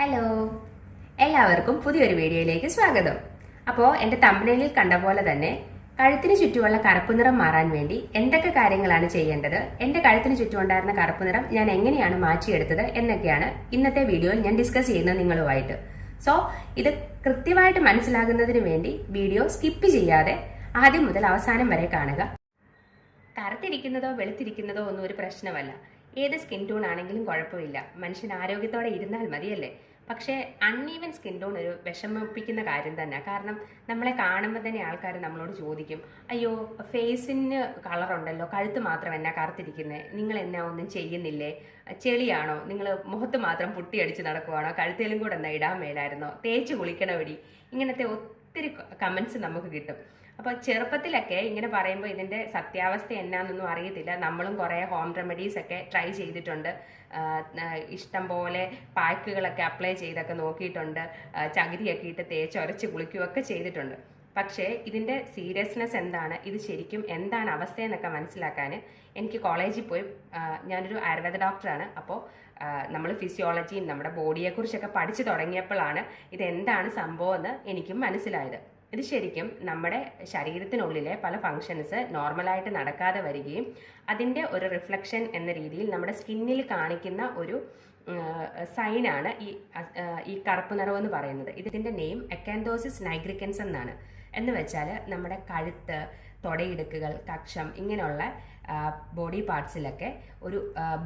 Hello എല്ലാവർക്കും പുതിയൊരു വീഡിയോയിലേക്ക് സ്വാഗതം. അപ്പോൾ എന്റെ തമ്പനയിൽ കണ്ട പോലെ തന്നെ കഴുത്തിന് ചുറ്റുമുള്ള കറുപ്പ് നിറം മാറാൻ വേണ്ടി എന്തൊക്കെ കാര്യങ്ങളാണ് ചെയ്യേണ്ടത്? എന്റെ കഴുത്തിന് ചുറ്റുമുണ്ടായിരുന്ന കറുപ്പ് നിറം ഞാൻ എങ്ങനെയാണ് മാറ്റിയെടുത്തത് എന്നൊക്കെയാണ് ഇന്നത്തെ വീഡിയോയിൽ ഞാൻ ഡിസ്കസ് ചെയ്യുന്നത് നിങ്ങളുമായിട്ട്. സോ ഇത് കൃത്യമായിട്ട് മനസ്സിലാകുന്നതിന് വേണ്ടി വീഡിയോ സ്കിപ്പ് ചെയ്യാതെ ആദ്യം മുതൽ അവസാനം വരെ കാണുക. കറുത്തിരിക്കുന്നതോ വെളുത്തിരിക്കുന്നതോ ഒന്നും ഒരു പ്രശ്നമല്ല. ഏത് സ്കിൻ ടോൺ ആണെങ്കിലും കുഴപ്പമില്ല. മനുഷ്യൻ ആരോഗ്യത്തോടെ ഇരുന്നാൽ മതിയല്ലേ? പക്ഷേ അൺഈവൻ സ്കിൻ ടോൺ ഒരു വിഷമിപ്പിക്കുന്ന കാര്യം തന്നെ കാരണം നമ്മളെ കാണുമ്പോൾ തന്നെ ആൾക്കാർ നമ്മളോട് ചോദിക്കും അയ്യോ ഫേസിന് കളറുണ്ടല്ലോ കഴുത്ത് മാത്രം എന്നാ കറുത്തിരിക്കുന്നത് നിങ്ങൾ എന്നാ ഒന്നും ചെയ്യുന്നില്ലേ? ചെളിയാണോ? നിങ്ങൾ മുഖത്ത് മാത്രം പുട്ടിയടിച്ച് നടക്കുവാണോ? കഴുത്തേലും കൂടെ എന്നാ ഇടാൻ മേലായിരുന്നോ? തേച്ച് കുളിക്കണവടി ഇങ്ങനത്തെ ഒത്തിരി കമൻസ് നമുക്ക് കിട്ടും. അപ്പോൾ ചെറുപ്പത്തിലൊക്കെ ഇങ്ങനെ പറയുമ്പോൾ ഇതിന്റെ സത്യാവസ്ഥ എന്നാന്നൊന്നും അറിയത്തില്ല. നമ്മളും കുറേ ഹോം റെമഡീസ് ഒക്കെ ട്രൈ ചെയ്തിട്ടുണ്ട്. ഇഷ്ടം പോലെ പാക്കുകളൊക്കെ അപ്ലൈ ചെയ്തൊക്കെ നോക്കിയിട്ടുണ്ട്. ചകിരിയൊക്കെ ഇട്ട് തേച്ച് ഉരച്ച് കുളിക്കുകയൊക്കെ ചെയ്തിട്ടുണ്ട്. പക്ഷേ ഇതിന്റെ സീരിയസ്നെസ് എന്താണ്? ഇത് ശരിക്കും എന്താണ് അവസ്ഥ എന്നൊക്കെ മനസ്സിലാക്കാൻ എനിക്ക് കോളേജിൽ പോയി ഞാനൊരു ആയുർവേദ ഡോക്ടറാണ്. അപ്പോൾ നമ്മൾ ഫിസിയോളജിയും നമ്മുടെ ബോഡിയെക്കുറിച്ചൊക്കെ പഠിച്ചു തുടങ്ങിയപ്പോഴാണ് ഇതെന്താണ് സംഭവം എന്ന് എനിക്കും മനസ്സിലായത്. ഇത് ശരിക്കും നമ്മുടെ ശരീരത്തിനുള്ളിലെ പല ഫങ്ഷൻസ് നോർമലായിട്ട് നടക്കാതെ വരികയും അതിന്റെ ഒരു റിഫ്ലക്ഷൻ എന്ന രീതിയിൽ നമ്മുടെ സ്കിന്നിൽ കാണിക്കുന്ന ഒരു സൈനാണ് ഈ ഈ കറുപ്പ് നിറവെന്ന് പറയുന്നത്. ഇതിന്റെ നെയിം എക്കാൻഡോസിസ് നൈഗ്രിക്കൻസ് എന്നാണ്. എന്ന് വെച്ചാൽ നമ്മുടെ കഴുത്ത് തൊടയിടുക്കുകൾ കക്ഷം ഇങ്ങനെയുള്ള ബോഡി പാർട്സിലൊക്കെ ഒരു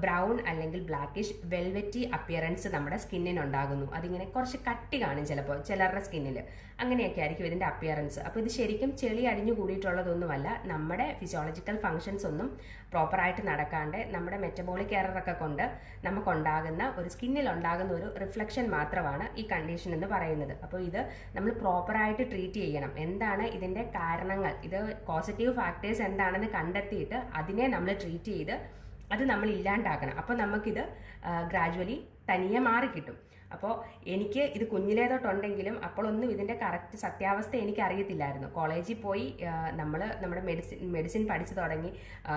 ബ്രൗൺ അല്ലെങ്കിൽ ബ്ലാക്കിഷ് വെൽവെറ്റി അപ്പിയറൻസ് നമ്മുടെ സ്കിന്നിനുണ്ടാകുന്നു അതിങ്ങനെ കുറച്ച് കട്ടി കാണും ചിലപ്പോൾ ചിലരുടെ സ്കിന്നിൽ അങ്ങനെയൊക്കെ ആയിരിക്കും ഇതിന്റെ അപ്പിയറൻസ് അപ്പോൾ ഇത് ശരിക്കും ചെളി അടിഞ്ഞു കൂടിയിട്ടുള്ളതൊന്നുമല്ല നമ്മുടെ ഫിസിയോളജിക്കൽ ഫങ്ഷൻസ് ഒന്നും പ്രോപ്പറായിട്ട് നടക്കാണ്ട് നമ്മുടെ മെറ്റബോളിക് എററൊക്കെ കൊണ്ട് നമുക്കുണ്ടാകുന്ന ഒരു സ്കിന്നിൽ ഉണ്ടാകുന്ന ഒരു റിഫ്ലക്ഷൻ മാത്രമാണ് ഈ കണ്ടീഷൻ എന്ന് പറയുന്നത്. അപ്പോൾ ഇത് നമ്മൾ പ്രോപ്പറായിട്ട് ട്രീറ്റ് ചെയ്യണം. എന്താണ് ഇതിന്റെ കാരണങ്ങൾ? ഇത് പോസിറ്റീവ് ഫാക്ടേഴ്സ് എന്താണെന്ന് കണ്ടെത്തിയിട്ട് അതിനെ നമ്മൾ ട്രീറ്റ് ചെയ്ത് അത് നമ്മൾ ഇല്ലാണ്ടാക്കണം. അപ്പോൾ നമുക്കിത് ഗ്രാജുവലി തനിയെ മാറി കിട്ടും. അപ്പോൾ എനിക്ക് ഇത് കുഞ്ഞിലേ തൊട്ടുണ്ടെങ്കിലും അപ്പോഴൊന്നും ഇതിന്റെ കറക്റ്റ് സത്യാവസ്ഥ എനിക്ക് അറിയത്തില്ലായിരുന്നു കോളേജിൽ പോയി നമ്മൾ നമ്മുടെ മെഡിസിൻ മെഡിസിൻ പഠിച്ചു തുടങ്ങി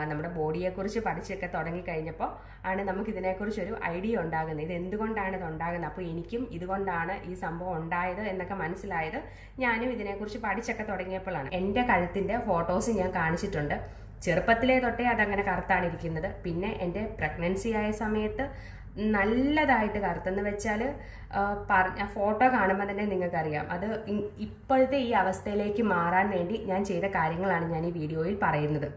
നമ്മുടെ ബോഡിയെക്കുറിച്ച് പഠിച്ചൊക്കെ തുടങ്ങിക്കഴിഞ്ഞപ്പോൾ ആണ് നമുക്ക് ഇതിനെക്കുറിച്ചൊരു ഐഡിയ ഉണ്ടാകുന്നത്. ഇത് എന്തുകൊണ്ടാണ് ഇത് ഉണ്ടാകുന്നത്? അപ്പോൾ എനിക്കും ഇതുകൊണ്ടാണ് ഈ സംഭവം ഉണ്ടായത് എന്നൊക്കെ മനസ്സിലായത് ഞാനും ഇതിനെക്കുറിച്ച് പഠിച്ചൊക്കെ തുടങ്ങിയപ്പോഴാണ്. എന്റെ കഴുത്തിന്റെ ഫോട്ടോസ് ഞാൻ കാണിച്ചിട്ടുണ്ട്. ചെറുപ്പത്തിലേ തൊട്ടേ അതങ്ങനെ കറുത്താണ് ഇരിക്കുന്നത്. പിന്നെ എന്റെ പ്രഗ്നൻസി ആയ സമയത്ത് നല്ലതായിട്ട് കറുത്തെന്ന് വെച്ചാൽ പറഞ്ഞ ഫോട്ടോ കാണുമ്പോൾ തന്നെ നിങ്ങൾക്കറിയാം. അത് ഇപ്പോഴത്തെ ഈ അവസ്ഥയിലേക്ക് മാറാൻ വേണ്ടി ഞാൻ ചെയ്ത കാര്യങ്ങളാണ് ഞാൻ ഈ വീഡിയോയിൽ പറയുന്നത്.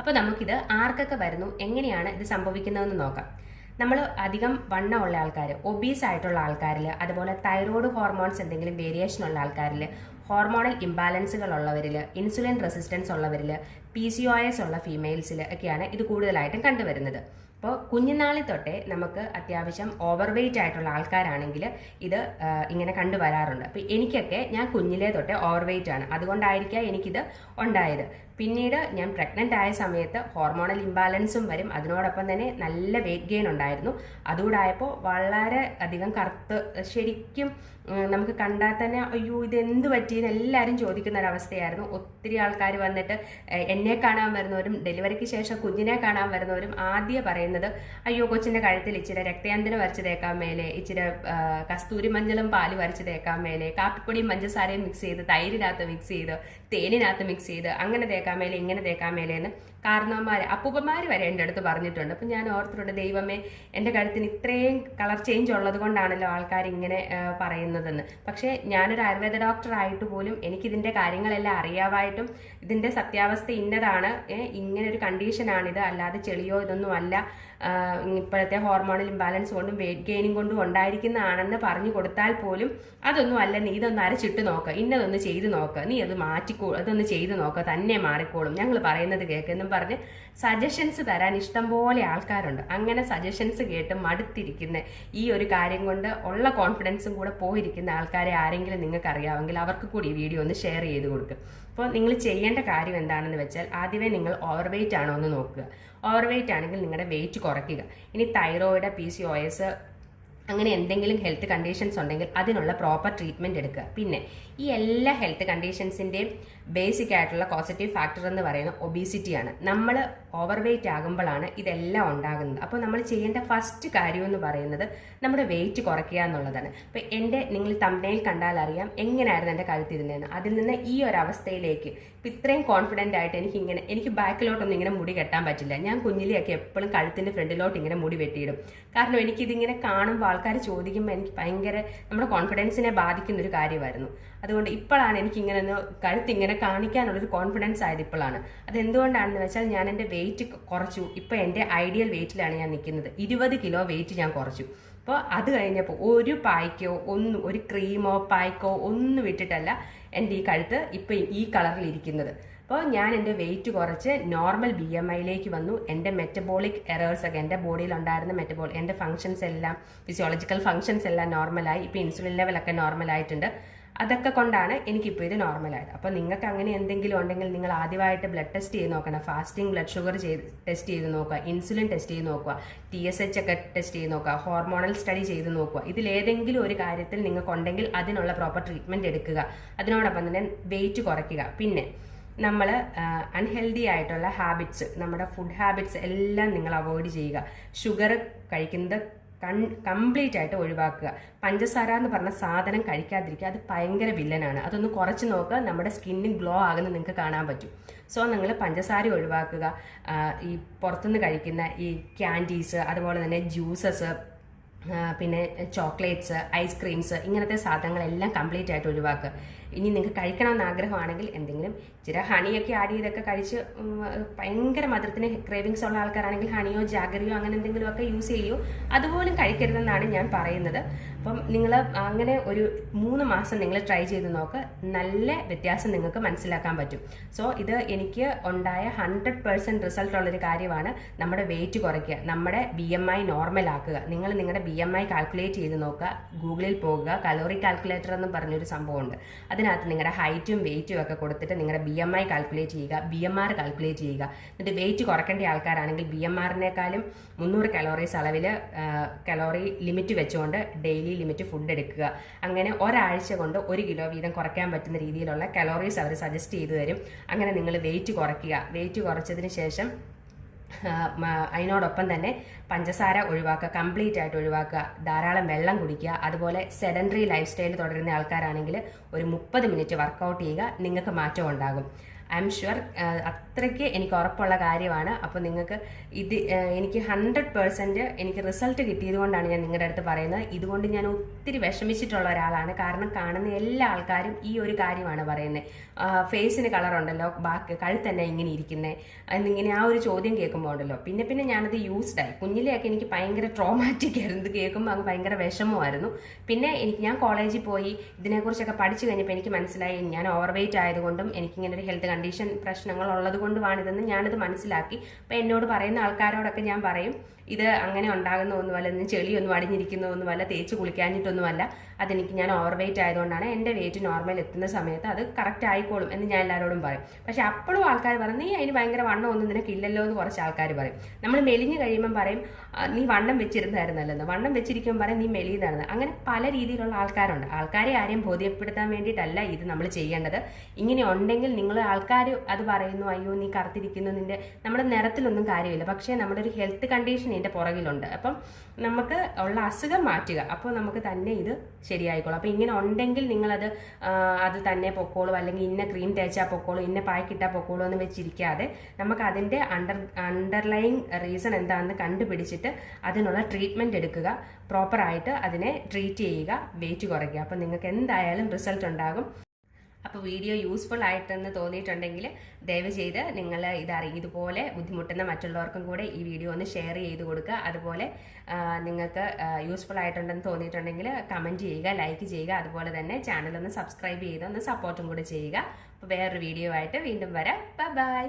അപ്പോൾ നമുക്കിത് ആർക്കൊക്കെ വരുന്നു എങ്ങനെയാണ് ഇത് സംഭവിക്കുന്നതെന്ന് നോക്കാം. നമ്മൾ അധികം വണ്ണമുള്ള ആൾക്കാർ ഒബീസ് ആയിട്ടുള്ള ആൾക്കാരിൽ അതുപോലെ തൈറോയ്ഡ് ഹോർമോൺസ് എന്തെങ്കിലും വേരിയേഷൻ ഉള്ള ആൾക്കാരിൽ ഹോർമോണൽ ഇംബാലൻസുകൾ ഉള്ളവരിൽ ഇൻസുലിൻ റെസിസ്റ്റൻസ് ഉള്ളവരിൽ പി സി ഒ എസ് ഉള്ള ഫീമെയിൽസിൽ ഒക്കെയാണ് ഇത് കൂടുതലായിട്ടും കണ്ടുവരുന്നത്. അപ്പോൾ കുഞ്ഞുനാളിൽ തൊട്ടേ നമുക്ക് അത്യാവശ്യം ഓവർ വെയിറ്റ് ആയിട്ടുള്ള ആൾക്കാരാണെങ്കിൽ ഇത് ഇങ്ങനെ കണ്ടുവരാറുണ്ട്. അപ്പോൾ എനിക്കൊക്കെ ഞാൻ കുഞ്ഞിലേ തൊട്ടേ ഓവർ വെയിറ്റ് ആണ്. അതുകൊണ്ടായിരിക്കാം എനിക്കിത് ഉണ്ടായത്. പിന്നീട് ഞാൻ പ്രഗ്നന്റ് ആയ സമയത്ത് ഹോർമോണൽ ഇംബാലൻസും വരും. അതിനോടൊപ്പം തന്നെ നല്ല വെയിറ്റ് ഗെയിൻ ഉണ്ടായിരുന്നു. അതുകൂടായപ്പോൾ വളരെ അധികം കറുത്ത് ശരിക്കും നമുക്ക് കണ്ടാൽ തന്നെ അയ്യോ ഇത് എന്ത് പറ്റിയെന്ന് എല്ലാവരും ചോദിക്കുന്ന ഒരവസ്ഥയായിരുന്നു ഒത്തിരി ആൾക്കാർ വന്നിട്ട് എന്നെ കാണാൻ വരുന്നവരും ഡെലിവറിക്ക് ശേഷം കുഞ്ഞിനെ കാണാൻ വരുന്നവരും ആദ്യം പറയുന്നത് അയ്യോ കൊച്ചിന്റെ കഴുത്തിൽ ഇച്ചിരി രക്തയാന്തിന് വരച്ച് തേക്കാൻ മേലെ ഇച്ചിരി കസ്തൂരി മഞ്ഞളും പാൽ വരച്ച് തേക്കാൻ മേലെ കാപ്പിപ്പൊടിയും പഞ്ചസാരയും മിക്സ് ചെയ്ത് തൈരിനകത്ത് മിക്സ് ചെയ്ത് തേനിനകത്ത് മിക്സ് ചെയ്ത് അങ്ങനെ മേലെ ഇങ്ങനെ തേക്കാൻ മേലെ എന്ന് കാരണവന്മാർ അപ്പൂപ്പന്മാർ വരെ എന്റെ അടുത്ത് പറഞ്ഞിട്ടുണ്ട്. അപ്പം ഞാൻ ഓർത്തിട്ടുണ്ട് ദൈവമേ എന്റെ കഴുത്തിന് ഇത്രയും കളർ ചേഞ്ച് ഉള്ളത് കൊണ്ടാണല്ലോ ആൾക്കാർ ഇങ്ങനെ പറയുന്നതെന്ന്. പക്ഷേ ഞാനൊരു ആയുർവേദ ഡോക്ടർ ആയിട്ട് പോലും എനിക്കിതിന്റെ കാര്യങ്ങളെല്ലാം അറിയാമായിട്ടും ഇതിന്റെ സത്യാവസ്ഥ ഇന്നതാണ്. ഇങ്ങനെ ഒരു കണ്ടീഷനാണിത് അല്ലാതെ ചെളിയോ ഇതൊന്നും അല്ല. ഇപ്പോഴത്തെ ഹോർമോണൽ ഇംബാലൻസ് കൊണ്ടും വെയിറ്റ് ഗെയിനിങ് കൊണ്ടും ഉണ്ടായിരിക്കുന്നതാണെന്ന് പറഞ്ഞു കൊടുത്താൽ പോലും അതൊന്നും അല്ല. നീ ഇതൊന്ന് അരച്ചിട്ട് നോക്ക്. ഇന്നതൊന്ന് ചെയ്ത് നോക്ക്. നീ അത് മാറ്റിക്കോ അതൊന്ന് ചെയ്ത് നോക്ക്. തന്നെ മാറിക്കോളും. ഞങ്ങൾ പറയുന്നത് കേൾക്കെന്നും പറഞ്ഞ് സജഷൻസ് തരാൻ ഇഷ്ടം പോലെ ആൾക്കാരുണ്ട്. അങ്ങനെ സജഷൻസ് കേട്ട് മടുത്തിരിക്കുന്ന ഈ ഒരു കാര്യം കൊണ്ട് ഉള്ള കോൺഫിഡൻസും കൂടെ പോയിരിക്കുന്ന ആൾക്കാരെ ആരെങ്കിലും നിങ്ങൾക്ക് അറിയാമെങ്കിൽ അവർക്ക് കൂടി ഈ വീഡിയോ ഒന്ന് ഷെയർ ചെയ്ത് കൊടുക്കുക അപ്പോൾ നിങ്ങൾ ചെയ്യേണ്ട കാര്യം എന്താണെന്ന് വെച്ചാൽ ആദ്യമേ നിങ്ങൾ ഓവർ വെയിറ്റ് ആണോ എന്ന് നോക്കുക. ഓവർ വെയിറ്റ് ആണെങ്കിൽ നിങ്ങളുടെ വെയിറ്റ് കുറയ്ക്കുക. ഇനി thyroid P C O S അങ്ങനെ എന്തെങ്കിലും ഹെൽത്ത് കണ്ടീഷൻസ് ഉണ്ടെങ്കിൽ അതിനുള്ള പ്രോപ്പർ ട്രീറ്റ്മെന്റ് എടുക്കുക. പിന്നെ ഈ എല്ലാ ഹെൽത്ത് കണ്ടീഷൻസിന്റെയും ബേസിക് ആയിട്ടുള്ള പോസിറ്റീവ് ഫാക്ടർ എന്ന് പറയുന്നത് ഒബീസിറ്റിയാണ് നമ്മൾ ഓവർ വെയിറ്റ് ആകുമ്പോഴാണ് ഇതെല്ലാം ഉണ്ടാകുന്നത്. അപ്പോൾ നമ്മൾ ചെയ്യേണ്ട ഫസ്റ്റ് കാര്യം എന്ന് പറയുന്നത് നമ്മുടെ വെയിറ്റ് കുറയ്ക്കുക എന്നുള്ളതാണ്. അപ്പോൾ എന്റെ നിങ്ങൾ തമ്പനയിൽ കണ്ടാൽ അറിയാം എങ്ങനെയായിരുന്നു എന്റെ കഴുത്തിരുന്നതെന്ന്. അതിൽ നിന്ന് ഈ ഒരു അവസ്ഥയിലേക്ക് ഇപ്പം ഇത്രയും കോൺഫിഡന്റ് ആയിട്ട് എനിക്ക് ഇങ്ങനെ എനിക്ക് ബാക്കിലോട്ടൊന്നും ഇങ്ങനെ മുടി കെട്ടാൻ പറ്റില്ല. ഞാൻ കുഞ്ഞിലെയൊക്കെ എപ്പോഴും കഴുത്തിന്റെ ഫ്രണ്ടിലോട്ട് ഇങ്ങനെ മുടി വെട്ടിയിടും. കാരണം എനിക്കിതിങ്ങനെ കാണുമ്പോൾ ആൾക്കാർ ചോദിക്കുമ്പോൾ എനിക്ക് ഭയങ്കര നമ്മുടെ കോൺഫിഡൻസിനെ ബാധിക്കുന്ന ഒരു കാര്യമായിരുന്നു. അതുകൊണ്ട് ഇപ്പോഴാണ് എനിക്ക് ഇങ്ങനെ ഒന്ന് കഴുത്ത് ഇങ്ങനെ കാണിക്കാനുള്ളൊരു കോൺഫിഡൻസ് ആയത് ഇപ്പോഴാണ്. അത് എന്തുകൊണ്ടാണെന്ന് വെച്ചാൽ ഞാൻ എന്റെ വെയിറ്റ് കുറച്ചു. ഇപ്പോൾ എന്റെ ഐഡിയൽ വെയിറ്റിലാണ് ഞാൻ നിൽക്കുന്നത്. ഇരുപത് കിലോ വെയിറ്റ് ഞാൻ കുറച്ചു. അപ്പോൾ അത് കഴിഞ്ഞപ്പോൾ ഒരു പായ്ക്കോ ഒന്നും ഒരു ക്രീമോ പായ്ക്കോ ഒന്നും ഇട്ടിട്ടല്ല എന്റെ ഈ കഴുത്ത് ഇപ്പോൾ ഈ കളറിൽ ഇരിക്കുന്നത്. അപ്പോൾ ഞാൻ എന്റെ വെയിറ്റ് കുറച്ച് നോർമൽ ബി എം ഐയിലേക്ക് വന്നു. എന്റെ മെറ്റബോളിക് എറേഴ്സ് ഒക്കെ എന്റെ ബോഡിയിൽ ഉണ്ടായിരുന്ന മെറ്റബോൾ എന്റെ ഫങ്ഷൻസ് എല്ലാം ഫിസിയോളജിക്കൽ ഫങ്ഷൻസ് എല്ലാം നോർമലായി ഇപ്പോൾ ഇൻസുലിൻ ലെവലൊക്കെ നോർമലായിട്ടുണ്ട് അതൊക്കെ കൊണ്ടാണ് എനിക്കിപ്പോൾ ഇത് നോർമലായത്. അപ്പോൾ നിങ്ങൾക്ക് അങ്ങനെ എന്തെങ്കിലും ഉണ്ടെങ്കിൽ നിങ്ങൾ ആദ്യമായിട്ട് ബ്ലഡ് ടെസ്റ്റ് ചെയ്ത് നോക്കണം. ഫാസ്റ്റിംഗ് ബ്ലഡ് ഷുഗർ ചെയ്ത് ടെസ്റ്റ് ചെയ്ത് നോക്കുക. ഇൻസുലിൻ ടെസ്റ്റ് ചെയ്ത് നോക്കുക. ടി എസ് എച്ച് ഒക്കെ ടെസ്റ്റ് ചെയ്ത് നോക്കുക. ഹോർമോണൽ സ്റ്റഡി ചെയ്ത് നോക്കുക. ഇതിലേതെങ്കിലും ഒരു കാര്യത്തിൽ നിങ്ങൾക്കുണ്ടെങ്കിൽ അതിനുള്ള പ്രോപ്പർ ട്രീറ്റ്മെന്റ് എടുക്കുക. അതിനോടൊപ്പം തന്നെ വെയിറ്റ് കുറയ്ക്കുക. പിന്നെ നമ്മൾ അൺഹെൽതി ആയിട്ടുള്ള ഹാബിറ്റ്സ് നമ്മുടെ ഫുഡ് ഹാബിറ്റ്സ് എല്ലാം നിങ്ങൾ അവോയ്ഡ് ചെയ്യുക. ഷുഗർ കഴിക്കുന്നത് കംപ്ലീറ്റ് ആയിട്ട് ഒഴിവാക്കുക. പഞ്ചസാര എന്ന് പറഞ്ഞ സാധനം കഴിക്കാതിരിക്കുക. അത് ഭയങ്കര വില്ലനാണ്. അതൊന്ന് കുറച്ച് നോക്കുക. നമ്മുടെ സ്കിന്നിന് ഗ്ലോ ആകുന്നത് നിങ്ങൾക്ക് കാണാൻ പറ്റും. സോ നിങ്ങൾ പഞ്ചസാര ഒഴിവാക്കുക. ഈ പുറത്തുനിന്ന് കഴിക്കുന്ന ഈ ക്യാൻഡീസ് അതുപോലെ തന്നെ ജ്യൂസസ് പിന്നെ ചോക്ലേറ്റ്സ് ഐസ്ക്രീംസ് ഇങ്ങനത്തെ സാധനങ്ങളെല്ലാം കംപ്ലീറ്റ് ആയിട്ട് ഒഴിവാക്കുക. ഇനി നിങ്ങൾക്ക് കഴിക്കണമെന്ന് ആഗ്രഹമാണെങ്കിൽ എന്തെങ്കിലും ചില ഹണിയൊക്കെ ആഡ് ചെയ്തൊക്കെ കഴിച്ച് ഭയങ്കര മധുരത്തിന് ക്രേവിങ്സ് ഉള്ള ആൾക്കാരാണെങ്കിൽ ഹണിയോ ജാഗറിയോ അങ്ങനെ എന്തെങ്കിലുമൊക്കെ യൂസ് ചെയ്യൂ. അതുപോലും കഴിക്കരുതെന്നാണ് ഞാൻ പറയുന്നത്. അപ്പം നിങ്ങൾ അങ്ങനെ ഒരു മൂന്ന് മാസം നിങ്ങൾ ട്രൈ ചെയ്ത് നോക്ക്. നല്ല വ്യത്യാസം നിങ്ങൾക്ക് മനസ്സിലാക്കാൻ പറ്റും. സോ ഇത് എനിക്ക് ഉണ്ടായ ഹൺഡ്രഡ് പേഴ്സന്റ് റിസൾട്ട് ഉള്ളൊരു കാര്യമാണ് നമ്മുടെ വെയിറ്റ് കുറയ്ക്കുക. നമ്മുടെ ബി എം ഐ നോർമൽ ആക്കുക. നിങ്ങൾ നിങ്ങളുടെ ബി എം ഐ കാൽക്കുലേറ്റ് ചെയ്ത് നോക്കുക. ഗൂഗിളിൽ പോകുക. കലോറി കാൽക്കുലേറ്റർ എന്ന് പറഞ്ഞൊരു സംഭവമുണ്ട്. അതിനകത്ത് നിങ്ങളുടെ ഹൈറ്റും വെയിറ്റും ഒക്കെ കൊടുത്തിട്ട് നിങ്ങളുടെ ബി എം ഐ കാൽക്കുലേറ്റ് ചെയ്യുക ബി എം ആർ കാൽക്കുലേറ്റ് ചെയ്യുക. എന്നിട്ട് വെയിറ്റ് കുറക്കേണ്ട ആൾക്കാരാണെങ്കിൽ ബി എം ആറിനേക്കാളും മുന്നൂറ് കലോറീസ് അളവിൽ കലോറി ലിമിറ്റ് വെച്ചുകൊണ്ട് ഡെയിലി ലിമിറ്റ് ഫുഡ് എടുക്കുക. അങ്ങനെ ഒരാഴ്ച കൊണ്ട് ഒരു കിലോ വീതം കുറയ്ക്കാൻ പറ്റുന്ന രീതിയിലുള്ള കലോറീസ് അവർ സജസ്റ്റ് ചെയ്തു തരും. അങ്ങനെ നിങ്ങൾ വെയിറ്റ് കുറയ്ക്കുക. വെയിറ്റ് കുറച്ചതിന് ശേഷം അതിനോടൊപ്പം തന്നെ പഞ്ചസാര ഒഴിവാക്കുക കംപ്ലീറ്റ് ആയിട്ട് ഒഴിവാക്കുക ധാരാളം വെള്ളം കുടിക്കുക അതുപോലെ സെഡൻഡറി ലൈഫ് സ്റ്റൈൽ തുടരുന്ന ആൾക്കാരാണെങ്കിൽ ഒരു മുപ്പത് മിനിറ്റ് വർക്കൗട്ട് ചെയ്യുക നിങ്ങൾക്ക് മാറ്റം ഉണ്ടാകും. ഐ എം ഷുവർ അത്രയ്ക്ക് എനിക്ക് ഉറപ്പുള്ള കാര്യമാണ്. അപ്പോൾ നിങ്ങൾക്ക് ഇത് എനിക്ക് ഹൺഡ്രഡ് പേഴ്സന്റ് എനിക്ക് റിസൾട്ട് കിട്ടിയത് കൊണ്ടാണ് ഞാൻ നിങ്ങളുടെ അടുത്ത് പറയുന്നത്. ഇതുകൊണ്ട് ഞാൻ ഒത്തിരി വിഷമിച്ചിട്ടുള്ള ഒരാളാണ്. കാരണം കാണുന്ന എല്ലാ ആൾക്കാരും ഈ ഒരു കാര്യമാണ് പറയുന്നത് ഫേസിന് കളറുണ്ടല്ലോ ബാക്കി കഴുത്തന്നെ ഇങ്ങനെ ഇരിക്കുന്നത് എന്നിങ്ങനെ ആ ഒരു ചോദ്യം കേൾക്കുമ്പോൾ ഉണ്ടല്ലോ. പിന്നെ പിന്നെ ഞാനത് യൂസ്ഡായി കുഞ്ഞിലെയൊക്കെ എനിക്ക് ഭയങ്കര ട്രോമാറ്റിക് ആയിരുന്നു. കേൾക്കുമ്പോൾ അങ്ങ് ഭയങ്കര വിഷമമായിരുന്നു. പിന്നെ എനിക്ക് ഞാൻ കോളേജിൽ പോയി. ഇതിനെക്കുറിച്ചൊക്കെ പഠിച്ചു കഴിഞ്ഞപ്പോൾ എനിക്ക് മനസ്സിലായി. ഞാൻ ഓവർവെയ്റ്റ് ആയതുകൊണ്ടും എനിക്കിങ്ങനെ ഒരു ഹെൽത്ത് കണ്ടീഷൻ പ്രശ്നങ്ങൾ ഉള്ളത് കൊണ്ടുമാണിതെന്ന് ഞാനിത് മനസ്സിലാക്കി. അപ്പോൾ എന്നോട് പറയുന്ന ആൾക്കാരോടൊക്കെ ഞാൻ പറയും. ഇത് അങ്ങനെ ഉണ്ടാകുന്ന ഒന്നുമല്ല ഇന്ന് ചെളിയൊന്നും അടിഞ്ഞിരിക്കുന്ന ഒന്നുമല്ല തേച്ച് കുളിക്കാഞ്ഞിട്ടൊന്നുമല്ല. അതെനിക്ക് ഞാൻ ഓവർ വെയിറ്റ് ആയതുകൊണ്ടാണ് എന്റെ വെയിറ്റ് നോർമൽ എത്തുന്ന സമയത്ത് അത് കറക്റ്റ് ആയിക്കോളും എന്ന് ഞാൻ എല്ലാവരോടും പറയും. പക്ഷെ അപ്പോഴും ആൾക്കാർ പറയും നീ അതിന് ഭയങ്കര വണ്ണം ഒന്നും നിനക്ക് ഇല്ലല്ലോ എന്ന് കുറച്ച് ആൾക്കാർ പറയും. നമ്മൾ മെലിഞ്ഞ് കഴിയുമ്പം പറയും നീ വണ്ണം വെച്ചിരുന്നായിരുന്നല്ലോ വണ്ണം വെച്ചിരിക്കുമ്പോൾ പറയും നീ മെലിയുന്നതായിരുന്നു അങ്ങനെ പല രീതിയിലുള്ള ആൾക്കാരുണ്ട്. ആൾക്കാരെ ആരെയും ബോധ്യപ്പെടുത്താൻ വേണ്ടിയിട്ടല്ല ഇത് നമ്മൾ ചെയ്യേണ്ടത്. ഇങ്ങനെ ഉണ്ടെങ്കിൽ നിങ്ങൾ ആൾക്കാർ അത് പറയുന്നു അയ്യോ നീ കറുത്തിരിക്കുന്നു നിന്റെ നമ്മുടെ നിറത്തിലൊന്നും കാര്യമില്ല. പക്ഷേ നമ്മുടെ ഒരു ഹെൽത്ത് കണ്ടീഷൻ ഇതിന്റെ പുറകിലുണ്ട്. അപ്പം നമുക്ക് ഉള്ള അസുഖം മാറ്റുക. അപ്പോൾ നമുക്ക് തന്നെ ഇത് ശരിയായിക്കോളും. അപ്പോൾ ഇങ്ങനെ ഉണ്ടെങ്കിൽ നിങ്ങളത് അത് തന്നെ പൊക്കോളും. അല്ലെങ്കിൽ ഇന്ന ക്രീം തേച്ചാൽ പൊക്കോളും ഇന്ന പായ്ക്കിട്ടാൽ പൊക്കോളും എന്ന് വെച്ചിരിക്കാതെ നമുക്ക് അതിന്റെ അണ്ടർ അണ്ടർലൈൻ റീസൺ എന്താണെന്ന് കണ്ടുപിടിച്ചിട്ട് അതിനുള്ള ട്രീറ്റ്മെന്റ് എടുക്കുക. പ്രോപ്പറായിട്ട് അതിനെ ട്രീറ്റ് ചെയ്യുക. വെയിറ്റ് കുറയ്ക്കുക. അപ്പോൾ നിങ്ങൾക്ക് എന്തായാലും റിസൾട്ട് ഉണ്ടാകും. അപ്പോൾ വീഡിയോ യൂസ്ഫുൾ ആയിട്ടെന്ന് തോന്നിയിട്ടുണ്ടെങ്കിൽ ദയവ് ചെയ്ത് നിങ്ങൾ ഇതറി ഇതുപോലെ ബുദ്ധിമുട്ടുന്ന മറ്റുള്ളവർക്കും കൂടെ ഈ വീഡിയോ ഒന്ന് ഷെയർ ചെയ്ത് കൊടുക്കുക. അതുപോലെ നിങ്ങൾക്ക് യൂസ്ഫുൾ ആയിട്ടുണ്ടെന്ന് തോന്നിയിട്ടുണ്ടെങ്കിൽ കമന്റ് ചെയ്യുക ലൈക്ക് ചെയ്യുക. അതുപോലെ തന്നെ ചാനൽ ഒന്ന് സബ്സ്ക്രൈബ് ചെയ്ത് ഒന്ന് സപ്പോർട്ടും കൂടെ ചെയ്യുക. അപ്പോൾ വേറൊരു വീഡിയോ ആയിട്ട് വീണ്ടും വരാം. ബൈ